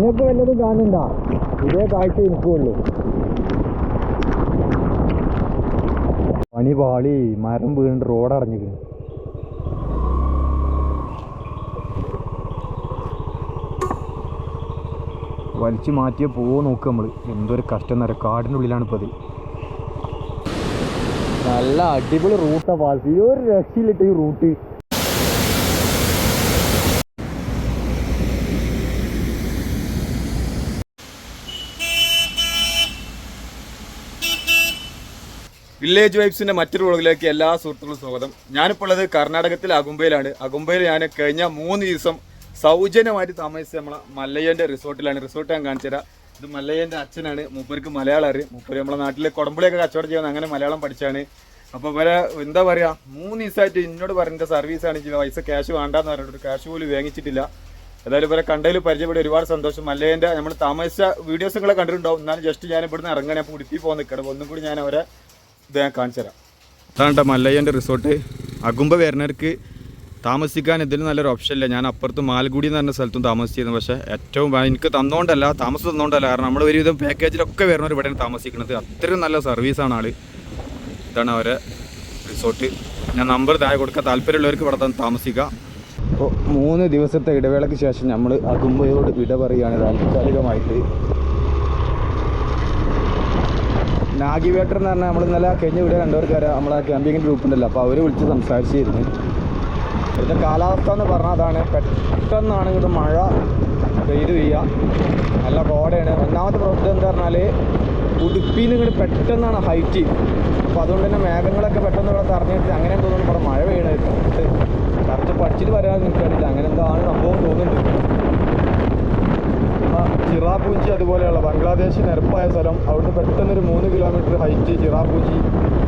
നിങ്ങൾക്ക് വല്ലതും കാണുന്നുണ്ട? ഇതേ കാഴ്ച എനിക്കുള്ളൂ. പണി പാളി മരം വീണ് റോഡ് അടഞ്ഞിരിക്കുന്നു വലിച്ചു മാറ്റിയ പോവോ നോക്ക് നമ്മൾ എന്തൊരു കഷ്ടം എന്നറിയാം കാടിന്റെ ഉള്ളിലാണ് ഇപ്പോൾ അത് നല്ല അടിപൊളി റൂട്ടാ പാൽ ഈ ഒരു രക്ഷയിലിട്ട് ഈ റൂട്ട്. വില്ലേജ് വൈബ്സിന്റെ മറ്റൊരു വ്ളോഗിലേക്ക് എല്ലാ സുഹൃത്തുക്കളും സ്വാഗതം. ഞാനിപ്പോൾ ഉള്ളത് കർണാടകത്തിലെ അകുംബയിലാണ് അകുംബയിൽ ഞാൻ കഴിഞ്ഞ മൂന്ന് ദിവസം സൗജന്യമായിട്ട് താമസിച്ച നമ്മളെ മല്ലയ്യന്റെ റിസോർട്ടിലാണ്. റിസോർട്ട് ഞാൻ കാണിച്ചു തരാം ഇത് മല്ലയ്യന്റെ അച്ഛനാണ്. മൂപ്പർക്ക് മലയാളം അറിയും. മൂപ്പര് നമ്മളെ നാട്ടിലെ കുടമ്പുളിയൊക്കെ കച്ചവടം ചെയ്യുന്ന അങ്ങനെ മലയാളം പഠിച്ചാണ്. അപ്പോൾ വരെ എന്താ പറയാ മൂന്ന് ദിവസമായിട്ട് എന്നോട് പറഞ്ഞ സർവീസാണ് ചെയ്തത് പൈസ ക്യാഷ് വേണ്ടെന്ന് പറഞ്ഞിട്ട് ക്യാഷ് പോലും വാങ്ങിച്ചിട്ടില്ല. ഏതായാലും ഇവരെ കണ്ടതിൽ പരിചയപ്പെടുക ഒരുപാട് സന്തോഷം. മല്ലയ്യന്റെ നമ്മൾ താമസിച്ച വീഡിയോസ് നിങ്ങളെ കണ്ടിട്ടുണ്ടാവും. എന്നാലും ജസ്റ്റ് ഞാൻ ഇവിടുന്ന് ഇറങ്ങാൻ ഞാൻ ഉടുപ്പി പോകുന്ന നിൽക്കണം ഒന്നും കൂടി ഞാൻ അവരെ ഇത് ഞാൻ കാണിച്ചു തരാം. അതാണ് മല്ലയ്യന്റെ റിസോർട്ട് അകുമ്പ വരുന്നവർക്ക് താമസിക്കാൻ ഇതിന് നല്ലൊരു ഓപ്ഷൻ ഇല്ല. ഞാൻ അപ്പുറത്ത് മാൽഗുടി എന്ന് പറഞ്ഞ സ്ഥലത്തും താമസിച്ചിരുന്നു. പക്ഷേ ഏറ്റവും എനിക്ക് തന്നുകൊണ്ടല്ല താമസം തന്നുകൊണ്ടല്ല കാരണം നമ്മൾ ഒരുവിധം പാക്കേജിലൊക്കെ വരുന്നവർ ഇവിടെയാണ് താമസിക്കുന്നത്. അത്രയും നല്ല സർവീസാണ് ആൾ. ഇതാണ് അവരെ റിസോർട്ട് ഞാൻ നമ്പർ താഴെ കൊടുക്കാൻ താല്പര്യമുള്ളവർക്ക് ഇവിടെ തന്നെ താമസിക്കാം. അപ്പോൾ മൂന്ന് ദിവസത്തെ ഇടവേളയ്ക്ക് ശേഷം നമ്മൾ അകുമ്പയോട് വിട പറയുകയാണ്. താൽക്കാലികമായിട്ട് നാഗിവേട്ടർ എന്ന് പറഞ്ഞാൽ നമ്മൾ ഇന്നലെ കഴിഞ്ഞ വീഡിയോ അറിയാം നമ്മളെ ക്യാമ്പിങ്ങിന്റെ ഗ്രൂപ്പ് ഉണ്ടല്ലോ. അപ്പോൾ അവർ വിളിച്ച് സംസാരിച്ചിരുന്നു. ഇവിടുത്തെ കാലാവസ്ഥ എന്ന് പറഞ്ഞാൽ അതാണ്. പെട്ടെന്നാണ് ഇവിടെ മഴ പെയ്ത് പെയ്യുക നല്ല കോടയാണ്. ഒന്നാമത്തെ പ്രശ്നം എന്ന് പറഞ്ഞാൽ ഉടുപ്പിയിൽ നിന്ന് ഇങ്ങോട്ട് പെട്ടെന്നാണ് ഹൈറ്റ് അപ്പോൾ അതുകൊണ്ട് തന്നെ മേഘങ്ങളൊക്കെ പെട്ടെന്ന് ഇവിടെ തറഞ്ഞിട്ട് അങ്ങനെ തോന്നുന്നു ഇവിടെ മഴ പെയ്യണത് കറക്റ്റ് പഠിച്ചിട്ട് വരാൻ നിൽക്കാനില്ല അങ്ങനെ എന്താണ് സംഭവം തോന്നുന്നുണ്ട്. ചിറാപൂഞ്ചി അതുപോലെയുള്ള ബംഗ്ലാദേശ് നിരപ്പായ സ്ഥലം അവിടുന്ന് പെട്ടെന്ന് ഒരു മൂന്ന് കിലോമീറ്റർ ഹൈറ്റ് ചിറാപൂഞ്ചി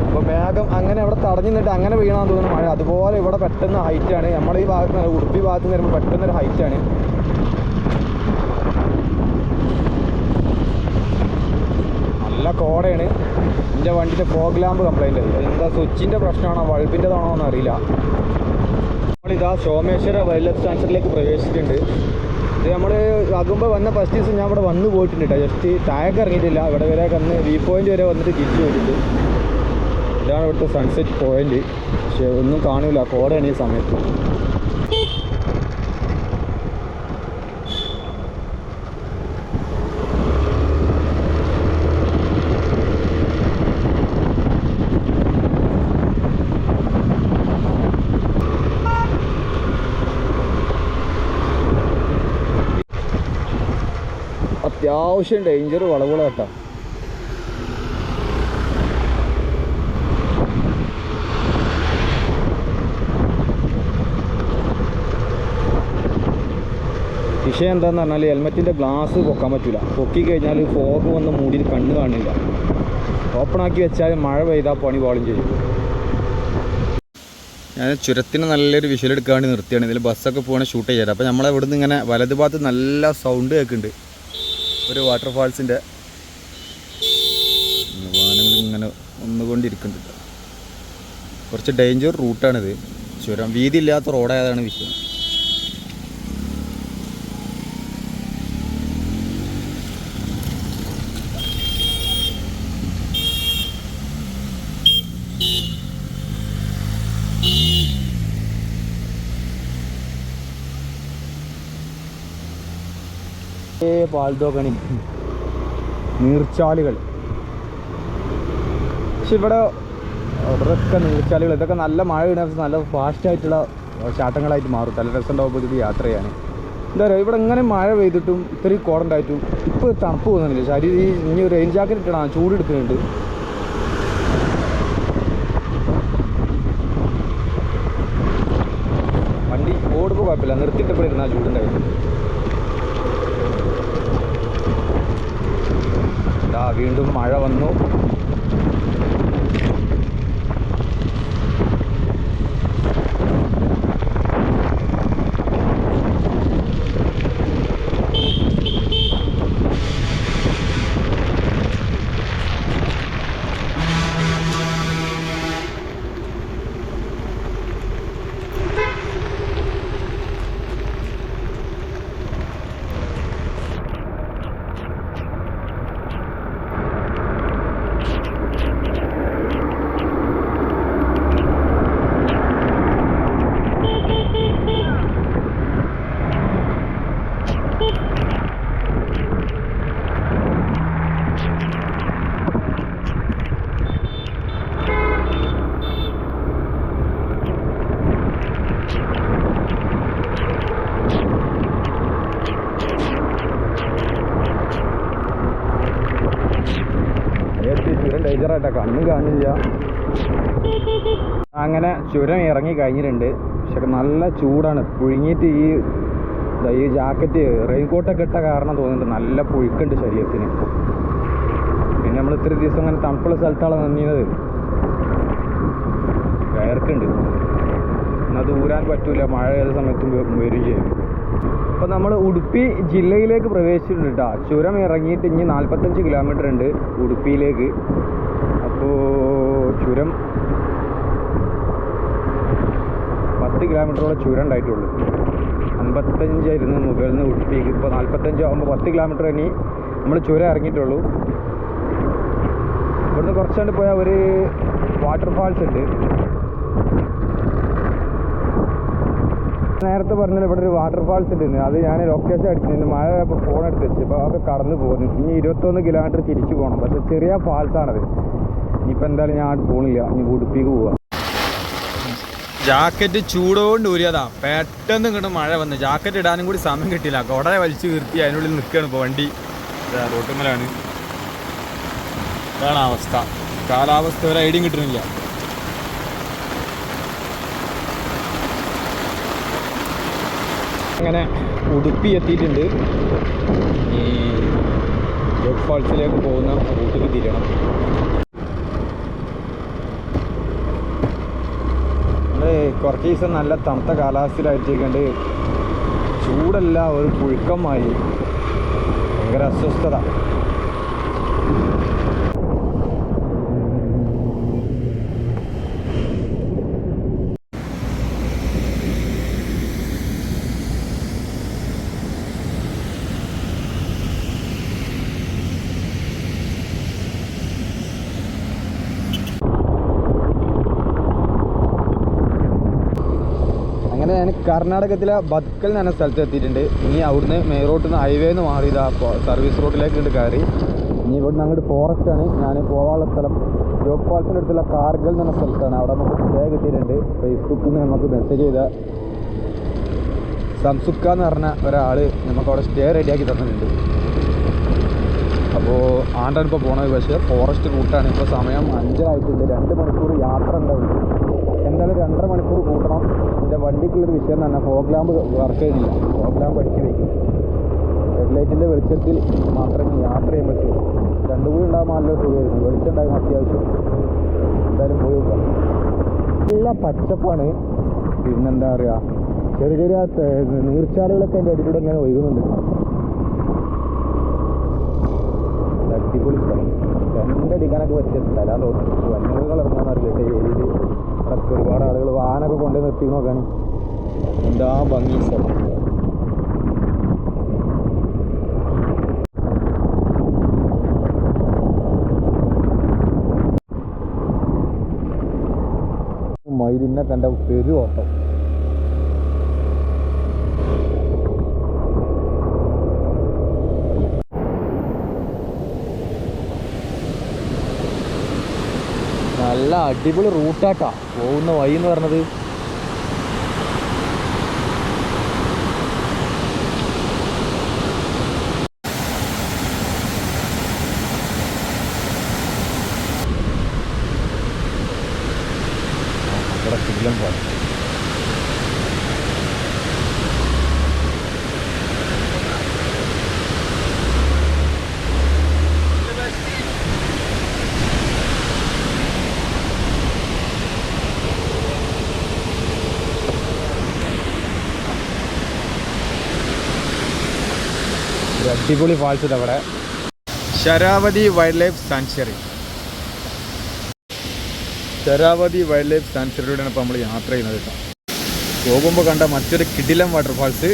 അപ്പോൾ മേഘം അങ്ങനെ അവിടെ തടഞ്ഞു നിന്നിട്ട് അങ്ങനെ വീണാന്ന് തോന്നുന്നു മഴ. അതുപോലെ ഇവിടെ പെട്ടെന്ന് ഹൈറ്റാണ് നമ്മുടെ ഈ ഭാഗത്ത് നിന്ന് ഉടുപ്പി ഭാഗത്ത് നിന്ന് വരുമ്പോൾ പെട്ടെന്ന് ഒരു ഹൈറ്റാണ് നല്ല കോടയാണ്. എന്റെ വണ്ടിന്റെ ഫോഗ് ലാമ്പ് ആയി. എന്താ സ്വിച്ചിന്റെ പ്രശ്നമാണോ ബൾബിന്റെതാണോ എന്ന് അറിയില്ല. നമ്മളിതാ സോമേശ്വര വൈൽഡ് ലൈഫ് സാങ്ച്വറിലേക്ക് പ്രവേശിച്ചിട്ടുണ്ട്. നമ്മൾ ആകുമ്പോൾ വന്ന ഫസ്റ്റ് ദിവസം ഞാൻ ഇവിടെ വന്ന് പോയിട്ടുണ്ട് ജസ്റ്റ് താഴേക്ക് ഇറങ്ങിയിട്ടില്ല. ഇവിടെ വരെ വന്ന് വ്യൂ പോയിന്റ് വരെ വന്നിട്ട് തിരിച്ചു പോയിട്ടുണ്ട്. ഇതാണ് ഇവിടുത്തെ സൺസെറ്റ് പോയിന്റ് പക്ഷെ ഒന്നും കാണില്ല. കോടയാണ് ഈ സമയത്ത്. അത്യാവശ്യം ഡേഞ്ചർ വളവുകൾ കേട്ടോ. വിഷയം എന്താന്ന് പറഞ്ഞാൽ ഹെൽമെറ്റിന്റെ ഗ്ലാസ് പൊക്കാൻ പറ്റില്ല പൊക്കി കഴിഞ്ഞാൽ ഫോഗ് വന്ന് മൂടി കണ്ണ് കാണില്ല ഓപ്പണാക്കി വെച്ചാൽ മഴ പെയ്താൽ പണി പാളും ചെയ്യും. ഞാൻ ചുരത്തിന് നല്ലൊരു വിഷ്വൽ എടുക്കാൻ വേണ്ടി നിർത്തിയാണ് ഇതിൽ ബസ്സൊക്കെ പോകണ ഷൂട്ട് ചെയ്യാറ് അപ്പോൾ നമ്മളെ ഇവിടുന്ന് ഇങ്ങനെ വലതുഭാഗത്ത് നല്ല സൗണ്ട് കേൾക്കുന്നുണ്ട് ഒരു വാട്ടർഫാൾസിന്റെ വാഹനങ്ങൾ ഇങ്ങനെ ഒന്നുകൊണ്ടിരിക്കുന്നുണ്ട് കുറച്ച് ഡേഞ്ചർ റൂട്ടാണിത് ചുരം വീതിയില്ലാത്ത റോഡായതാണ് വിഷയം. പാൽതോക്കണി നീർച്ചാലുകൾ. പക്ഷെ ഇവിടെ ഇവിടെയൊക്കെ നീർച്ചാലുകൾ. ഇതൊക്കെ നല്ല മഴ വീണ നല്ല ഫാസ്റ്റായിട്ടുള്ള ചാട്ടങ്ങളായിട്ട് മാറും. നല്ല രസമുണ്ടാവും ഇത് യാത്ര ചെയ്യാൻ. എന്താ പറയുക ഇവിടെ ഇങ്ങനെ മഴ പെയ്തിട്ടും ഇത്രയും കോടുണ്ടായിട്ടും ഇപ്പോൾ തണുപ്പ് പോകുന്നില്ല ശരീരം ഈ ഇനി റെയിൻ ജാക്കറ്റ് ഇട്ടണം ചൂട് എടുക്കുന്നുണ്ട്. വണ്ടി ഓടുമ്പോൾ കുഴപ്പമില്ല. നിർത്തിയിട്ടപ്പോഴിരുന്ന ചൂടുണ്ടായിരുന്നു വീണ്ടും മഴ വന്നു. ഡേഞ്ചറായിട്ടാ കണ്ണ് കാണില്ല. അങ്ങനെ ചുരം ഇറങ്ങി കഴിഞ്ഞിട്ടുണ്ട്. പക്ഷെ നല്ല ചൂടാണ്. പുഴുങ്ങിയിട്ട് ഈ ഈ ജാക്കറ്റ് റെയിൻകോട്ടൊക്കെ ഇട്ട കാരണം തോന്നുന്നുണ്ട്. നല്ല പുഴുക്കുണ്ട് ശരീരത്തിന്. പിന്നെ നമ്മൾ ഇത്ര ദിവസം അങ്ങനെ തണുപ്പുള്ള സ്ഥലത്താണ് നിന്നത്? വയർക്കുണ്ട് എന്നാൽ ദൂരാൻ പറ്റൂല. മഴ ഏത് സമയത്തും വരും ചെയ്യും നമ്മൾ ഉടുപ്പി ജില്ലയിലേക്ക് പ്രവേശിച്ചിട്ടുണ്ട് കേട്ടോ ചുരം ഇറങ്ങിയിട്ട് ഇനി നാൽപ്പത്തഞ്ച് കിലോമീറ്റർ ഉണ്ട് ഉടുപ്പിയിലേക്ക്. ചുരം. പത്ത് കിലോമീറ്ററോളം ചുരം ഉണ്ടായിട്ടുള്ളൂ. അൻപത്തഞ്ചായിരുന്നു മുകളിൽ നിന്ന് ഉടുപ്പിക്ക് ഇപ്പോൾ നാൽപ്പത്തഞ്ച് ആകുമ്പോൾ പത്ത് കിലോമീറ്റർ ഇനി നമ്മൾ ചുരം ഇറങ്ങിയിട്ടുള്ളൂ. ഇവിടുന്ന് കുറച്ചുകൊണ്ട് പോയാൽ ഒരു വാട്ടർഫാൾസ് ഉണ്ട്. നേരത്തെ പറഞ്ഞാൽ ഇവിടെ ഒരു വാട്ടർഫാൾസ് ഉണ്ട് അത് ഞാൻ ലൊക്കേഷൻ അടിച്ചിട്ടുണ്ട് മഴ ഇപ്പോൾ ഫോൺ എടുത്ത് വെച്ച്. അപ്പോൾ അതൊക്കെ കടന്നു പോകുന്നു. ഇനി ഇരുപത്തൊന്ന് കിലോമീറ്റർ തിരിച്ചു പോകണം പക്ഷെ ചെറിയ ഫാൾസ് ആണത്. ഇനിയിപ്പോൾ എന്തായാലും ഞാൻ പോണില്ല. ഇനി ഉടുപ്പിക്ക് പോവാം. ജാക്കറ്റ് ചൂടോണ്ട് ഊരിയതാ. പെട്ടെന്ന് ഇങ്ങോട്ട് മഴ വന്ന്. ജാക്കറ്റ് ഇടാനും കൂടി സമയം കിട്ടില്ല കൊടയെ വലിച്ചു കീർത്തി അതിനുള്ളിൽ നിൽക്കുകയാണ് ഇപ്പോൾ വണ്ടി. റോട്ടുമ്മലാണ്. ഇതാണ് അവസ്ഥ. കാലാവസ്ഥ ഒരു ഐഡിയും കിട്ടുന്നില്ല. അങ്ങനെ ഉടുപ്പി എത്തിയിട്ടുണ്ട്. ഈ ജോഗ് ഫാൾസിലേക്ക് പോകുന്ന റൂട്ടിൽ തിരിയണം നമ്മൾ കുറച്ച് ദിവസം നല്ല തണുത്ത കാലാവസ്ഥയിലായിട്ടിരിക്കേണ്ട ചൂടല്ല ഒരു പുഴുക്കമായി. ഭയങ്കര അസ്വസ്ഥത. അങ്ങനെ ഞാൻ കർണാടകത്തിലെ ബത്കൽ എന്ന സ്ഥലത്ത് എത്തിയിട്ടുണ്ട്. ഇനി അവിടുന്ന് മെയിൻ റോഡിൽ നിന്ന് ഹൈവേ നിന്ന് മാറി ഇതാ സർവീസ് റോഡിലേക്ക് ഉണ്ട് കയറി. ഇനി ഇവിടുന്ന് അങ്ങോട്ട് ഫോറസ്റ്റ് ആണ്. ഞാൻ പോകാനുള്ള സ്ഥലം ജോബ് ഫാൾസിന്റെ അടുത്തുള്ള കാർഗൽ എന്ന സ്ഥലത്താണ്. അവിടെ നമുക്ക് സ്റ്റേ കിട്ടിയിട്ടുണ്ട്. ഫേസ്ബുക്കിൽ നിന്ന് നമുക്ക് മെസ്സേജ് ചെയ്ത. സംസുക്ക എന്ന് പറഞ്ഞ ഒരാൾ നമുക്ക് അവിടെ സ്റ്റേ റെഡിയാക്കി തന്നിട്ടുണ്ട്. അപ്പോൾ ആണ്ടാണ് ഇപ്പോൾ പോണത്. പക്ഷേ ഫോറസ്റ്റ് റൂട്ടാണ് ഇപ്പോൾ സമയം അഞ്ചരായിട്ടുണ്ട് രണ്ട് മണിക്കൂർ യാത്ര ഉണ്ടാവും എന്തായാലും രണ്ടര മണിക്കൂർ കൂട്ടണം. എന്റെ വണ്ടിക്കുള്ളൊരു വിഷയം തന്നെ. ഫോഗ് ലാമ്പ് വർക്ക് ചെയ്തില്ല. ഫോഗ് ലാമ്പ് അടിച്ച് വയ്ക്കും ഹെഡ്ലൈറ്റിന്റെ വെളിച്ചത്തിൽ മാത്രമേ യാത്ര ചെയ്യാൻ പറ്റൂ. രണ്ടും കൂടി ഉണ്ടാകുമ്പോൾ നല്ല സുഖമായിരുന്നു. വെളിച്ചം ഉണ്ടാകും അത്യാവശ്യം എന്തായാലും പോയി നല്ല പച്ചപ്പാണ്. പിന്നെന്താ പറയുക ചെറിയ ചെറിയ നീർച്ചാലുകളൊക്കെ എന്റെ അടിയിലൂടെ ഇങ്ങനെ ഒഴുകുന്നുണ്ട്. അടിപൊളി സ്ഥലം. രണ്ടടിക്കാനൊക്കെ പറ്റിയ സ്ഥലം. തോന്നുന്നു. വന്യമൃഗങ്ങൾ ഇറങ്ങാൻ അറിയട്ടെ ഏരിയയിൽ അതൊക്കെ ഒരുപാട് ആളുകൾ വാഹനമൊക്കെ കൊണ്ടു നിർത്തി നോക്കാണ്. എന്താ ഭംഗി സ്ഥലം മയിലിനെ കണ്ട പെരു ഓട്ടം നല്ല അടിപൊളി റൂട്ടാട്ടാ പോകുന്ന വഴി എന്ന് പറഞ്ഞത് ഇവിടെ കിടിലം പോലെ ഒരു അടിപൊളി ഫാൾസ് അവിടെ. Sharavathi wild life sanctuary. Sharavathi wild life സാങ്ച്വറിയിലൂടെയാണ് ഇപ്പോൾ നമ്മൾ യാത്ര ചെയ്യുന്നത് കേട്ടോ. പോകുമ്പോൾ കണ്ട മറ്റൊരു കിടിലം വാട്ടർഫാൾസ്.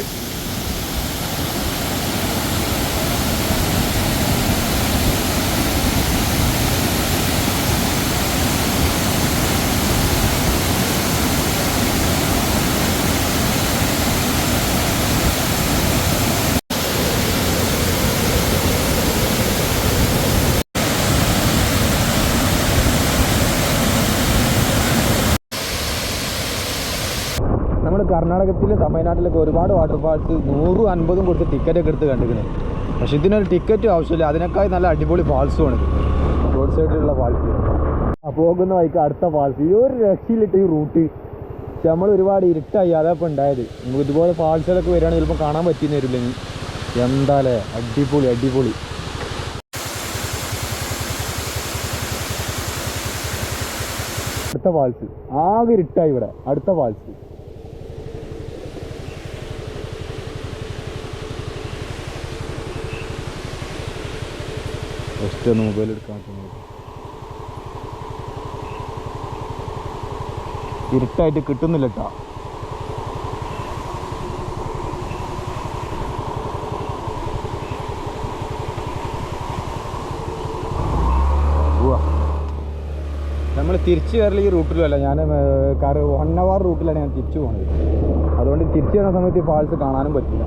നമ്മൾ കർണാടകത്തിൽ തമിഴ്നാട്ടിലൊക്കെ ഒരുപാട് വാട്ടർ വാട്ടർഫാൾസ് നൂറും അൻപതും കൊടുത്ത് ടിക്കറ്റ് ഒക്കെ എടുത്ത് കണ്ടിരിക്കുന്നത് പക്ഷെ ഇതിനൊരു ടിക്കറ്റും ആവശ്യമില്ല. അതിനേക്കാൾ നല്ല അടിപൊളി ഫാൾസുമാണ് റോഡ് സൈഡിലുള്ള ഫാൾസ് പോകുന്ന വഴിക്ക് അടുത്ത ഫാൾസ് ഈ ഒരു രക്ഷയിലിട്ട് ഈ റൂട്ട് പക്ഷെ നമ്മൾ ഒരുപാട് ഇരുട്ടായി. അതാ ഇപ്പം ഉണ്ടായത്. നമുക്ക് ഇതുപോലെ ഫാൾസുകളൊക്കെ വരികയാണെങ്കിൽ ചിലപ്പോൾ കാണാൻ പറ്റിയെന്ന് വരില്ല ഇനി. എന്താലേ അടിപൊളി അടിപൊളി. അടുത്ത ഫാൾസ് ആകെ ഇരുട്ടായി ഇവിടെ. അടുത്ത ഫാൾസ് ജസ്റ്റ് ഒന്ന് മൊബൈൽ എടുക്കാൻ ഇരുട്ടായിട്ട് കിട്ടുന്നില്ല കേട്ടോ നമ്മൾ തിരിച്ചു വരൽ ഈ റൂട്ടിലല്ല ഞാൻ കാർ വൺ അവർ റൂട്ടിലാണ് ഞാൻ തിരിച്ചു പോകുന്നത് അതുകൊണ്ട് തിരിച്ചു വരുന്ന സമയത്ത് ഈ ഫാൾസ് കാണാനും പറ്റില്ല.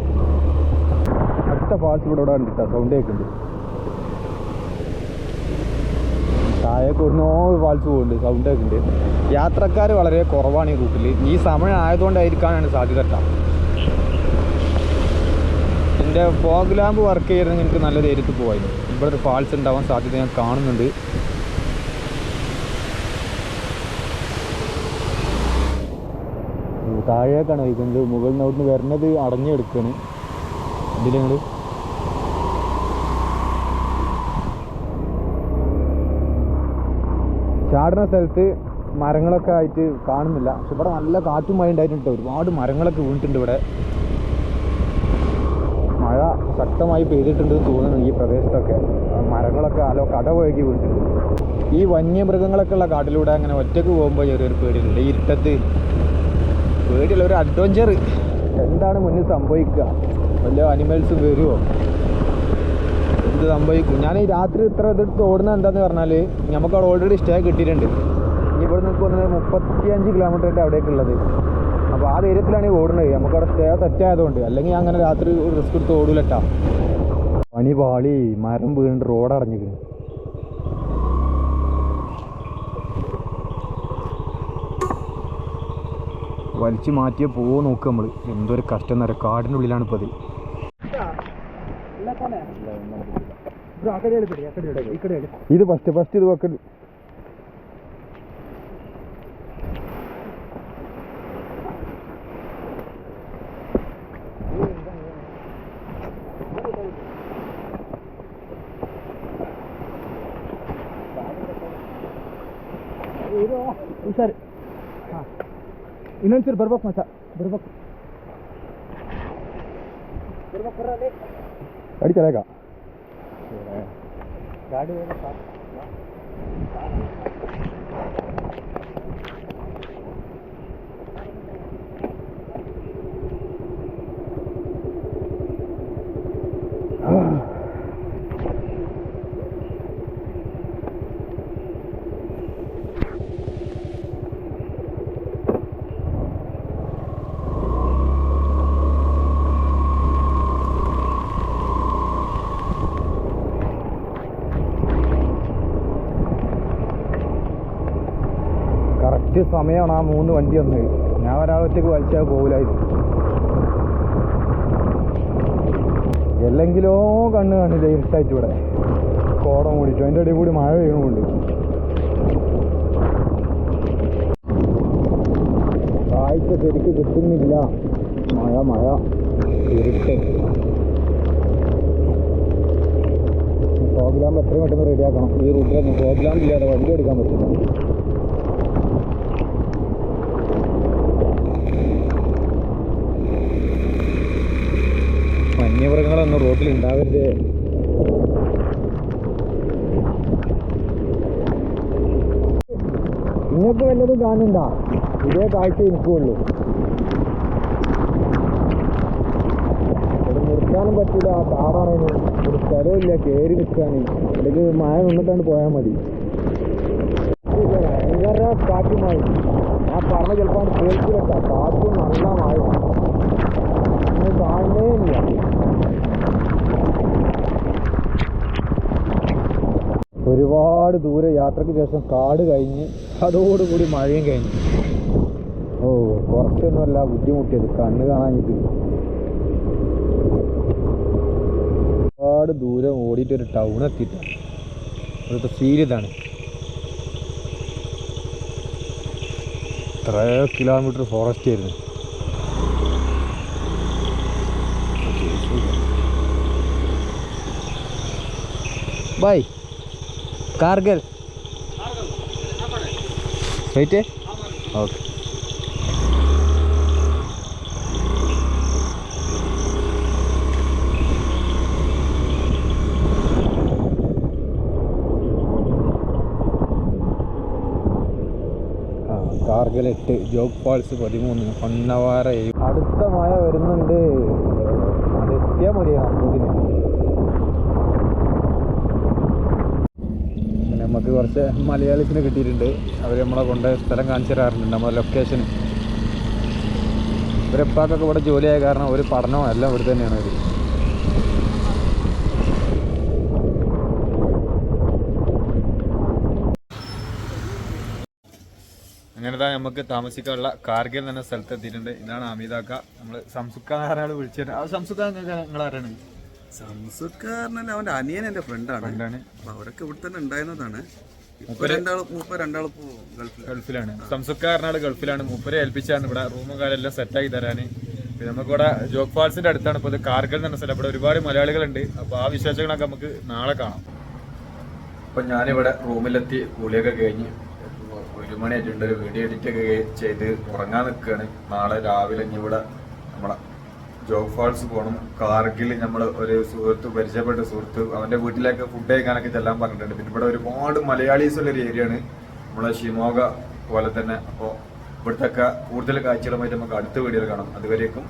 അടുത്ത ഫാൾസ് ഇവിടെ ഇവിടെ ഉണ്ട് കേട്ടോ സൗണ്ട് കേൾക്കുന്നുണ്ട് താഴെ കൂടുന്നോ ഫാൾസ് പോകുന്നുണ്ട് സൗണ്ട് ഉണ്ട്. യാത്രക്കാർ വളരെ കുറവാണ് ഈ റൂട്ടിൽ ഈ സമയം ആയതുകൊണ്ടായിരിക്കാനാണ് സാധ്യത എന്റെ ഫോഗ് ലാമ്പ് വർക്ക് ചെയ്യണമെങ്കിൽ എനിക്ക് നല്ല ധൈര്യത്തിൽ പോകായിരുന്നു ഇവിടെ ഒരു ഫാൾസ് ഉണ്ടാവാൻ സാധ്യത ഞാൻ കാണുന്നുണ്ട്. താഴേക്കാണ് ഇതിന്റെ മുകളിൽ നിന്ന് അവിടുന്ന് വരുന്നത് അടഞ്ഞെടുക്കുകയാണ് ഇതിൽ ചാടുന്ന സ്ഥലത്ത് മരങ്ങളൊക്കെ ആയിട്ട് കാണുന്നില്ല. പക്ഷെ ഇവിടെ നല്ല കാറ്റും മഴ ഉണ്ടായിട്ടുണ്ട്. ഒരുപാട് മരങ്ങളൊക്കെ വീണിട്ടുണ്ട് ഇവിടെ. മഴ ശക്തമായി പെയ്തിട്ടുണ്ട് എന്ന് തോന്നുന്നു ഈ പ്രദേശത്തൊക്കെ. മരങ്ങളൊക്കെ അലോ കടവഴുകി വീണിട്ടുണ്ട്. ഈ വന്യമൃഗങ്ങളൊക്കെ ഉള്ള കാട്ടിലൂടെ അങ്ങനെ ഒറ്റയ്ക്ക് പോകുമ്പോൾ ചെറിയൊരു പേടിയുണ്ട്. ഈ ഇരുട്ടത്ത് പേടിയുള്ള ഒരു അഡ്വഞ്ചർ എന്താണ് മുന്നിൽ സംഭവിക്കുക? വല്ല അനിമൽസ് വരുമോ എന്ത് സംഭവിക്കും. ഞാൻ ഈ രാത്രി ഇത്ര ഇതെടുത്ത് ഓടുന്നത് എന്താന്ന് പറഞ്ഞാൽ നമുക്ക് അവിടെ ഓൾറെഡി സ്റ്റേ കിട്ടിയിട്ടുണ്ട്. ഇനി ഇവിടെ നിന്ന് പോകുന്നത് മുപ്പത്തിയഞ്ച് കിലോമീറ്ററിന്റെ അവിടേക്കുള്ളത് അപ്പോൾ ആ ധൈര്യത്തിലാണ് ഈ ഓടുന്നത്. നമുക്ക് അവിടെ സ്റ്റേ സെറ്റ് ആയതുകൊണ്ട് അല്ലെങ്കിൽ അങ്ങനെ രാത്രി റിസ്ക് എടുത്ത് ഓടൂലട്ടാ. പണി പാളി മരം വീണിട്ട് റോഡ് അടഞ്ഞിരിക്കുന്നു. വലിച്ചു മാറ്റിയ പോവോ നോക്കുക നമ്മൾ എന്തൊരു കഷ്ടം എന്നറിയാം കാടിന്റെ ഉള്ളിലാണ് ഇപ്പോൾ അത് ಇದು ಫಸ್ಟ್ ಫಸ್ಟ್ ಇದು ಕಡೆ ಸರಿ ಹಾಂ. ಇನ್ನೊಂದ್ಸರಿ ಬರ್ಬೇಕು ಮಚ ಬರ್ಬೇಕು ಬರ್ಬೇಕು. ಅಡಿತಾರೆ ಈಗ. गाड़ी वाले साथ സമയമാണ് ആ മൂന്ന് വണ്ടി വന്നത് ഞാൻ ഒരാളൊറ്റക്ക് വലിച്ചാൽ പോകില്ലായിരുന്നു എല്ലെങ്കിലോ കണ്ണ് കണ്ണ് ഇരുട്ടായിട്ട് ഇവിടെ. കോടം മൂടിച്ചു അതിന്റെ ഇടയിൽ കൂടി മഴ വീണുകൊണ്ട് കാഴ്ച ശരിക്ക് കിട്ടുന്നില്ല. മഴ മഴ പ്രോഗ്രാം എത്രയും പെട്ടെന്ന് റെഡിയാക്കണം ഈ റൂട്ടിലൊന്നും പ്രോഗ്രാം ഇല്ലാതെ വണ്ടി എടുക്കാൻ പറ്റില്ല. വന്യമൃഗങ്ങളൊന്നും റോട്ടിൽ ഉണ്ടാവരുത്. നിങ്ങൾക്ക് വല്ലതും കാണണ്ട ഇതേ കാഴ്ച എനിക്കുള്ളൂ. നിർത്താനും പറ്റില്ല ആ കാറാണേന് ഒരു സ്ഥലമില്ല കയറി നിൽക്കാൻ അല്ലെങ്കിൽ മഴ നിന്നിട്ടാണ് പോയാൽ മതി. ഭയങ്കര കാറ്റുമായി ഞാൻ പറഞ്ഞ ചിലപ്പോൾ കേൾക്കില്ല കാറ്റും നല്ല മഴ കാണുന്നേ ഇല്ല. ഒരുപാട് ദൂരെ യാത്രയ്ക്ക് ശേഷം കാട് കഴിഞ്ഞ് അതോടുകൂടി മഴയും കഴിഞ്ഞു. ഓ കുറച്ചൊന്നുമല്ല ബുദ്ധിമുട്ടിയത്. കണ്ണ് കാണാഞ്ഞിട്ട്. ഒരുപാട് ദൂരം ഓടിയിട്ട് ഒരു ടൗൺ എത്തിയിട്ടാണ് ഇവിടുത്തെ ഫീൽ ഇതാണ്. എത്രയോ കിലോമീറ്റർ ഫോറസ്റ്റ് ആയിരുന്നു. Bye Kargal. Right okay Kargal എട്ട് ജോഗ് ഫാൾസ് പതിമൂന്ന് പൊന്നവാറ ഏഴ്. അടുത്ത മഴ വരുന്നുണ്ട്. അത് എത്തിയാൽ മതിയാണ് അപ്പോത്തിന് പിന്നെ നമുക്ക് കുറച്ച് മലയാളത്തിന് കിട്ടിയിട്ടുണ്ട്. അവർ നമ്മളെ കൊണ്ട് സ്ഥലം കാണിച്ചു തരാറുണ്ട്. നമ്മളെ ലൊക്കേഷൻ ഇവരെപ്പാക്കൊക്കെ ഇവിടെ ജോലിയായ കാരണം ഒരു പഠനവും എല്ലാം ഇവിടെ തന്നെയാണ് അവർ അങ്ങനെ തന്നെ നമുക്ക് താമസിക്കാനുള്ള കാർഗിൽ എന്ന സ്ഥലത്ത് എത്തിയിട്ടുണ്ട് ഇതാണ് അമിതാക്ക. നമ്മൾ സംസുക്കാരാൾ വിളിച്ചിട്ട് ആ സംസുക്ക നിങ്ങൾ ആരാണ് സംസുക്കാരനല്ല അവന്റെ അനിയൻ എന്റെ ഫ്രണ്ടാണ്. അപ്പൊ അവരൊക്കെ ഇവിടെ തന്നെ ഉണ്ടായിരുന്നതാണ്. ഗൾഫിലാണ്. സംസുക്കാരനാട് ഗൾഫിലാണ്. മൂപ്പരെ ഏൽപ്പിച്ചാണ്. ഇവിടെ റൂമും കാര്യമെല്ലാം സെറ്റാക്കി തരാന്. പിന്നെ നമുക്കിവിടെ ജോഗ് ഫാൾസിന്റെ അടുത്താണ്. ഇപ്പോൾ ഇത് കാർഗൽ എന്ന് പറഞ്ഞ സ്ഥലം. ഇവിടെ ഒരുപാട് മലയാളികളുണ്ട്. അപ്പോൾ ആ വിശേഷങ്ങളൊക്കെ നമുക്ക് നാളെ കാണാം. അപ്പം ഞാനിവിടെ റൂമിലെത്തി കൂളിയൊക്കെ കഴിഞ്ഞ് ഒരു മണിയായിട്ടുണ്ട് ഒരു വീഡിയോ എഡിറ്റ് ഒക്കെ ചെയ്ത് ഉറങ്ങാൻ നിൽക്കുകയാണ് നാളെ രാവിലെ ഇനി ഇവിടെ നമ്മളെ ജോഗ് ഫാൾസ് പോകണം കാർഗിൽ നമ്മൾ ഒരു സുഹൃത്ത് പരിചയപ്പെട്ട സുഹൃത്ത് അവന്റെ വീട്ടിലേക്ക് ഫുഡ് കഴിക്കാനൊക്കെ ചെല്ലാൻ പറഞ്ഞിട്ടുണ്ട്. പിന്നെ ഇവിടെ ഒരുപാട് മലയാളീസ് ഉള്ള ഒരു ഏരിയയാണ് നമ്മളെ ഷിമോഗ പോലെ തന്നെ. അപ്പോൾ ഇവിടുത്തെ കൂടുതൽ കാഴ്ചകളുമായിട്ട് നമുക്ക് അടുത്ത വീഡിയോയിൽ കാണാം. അതുവരേക്കും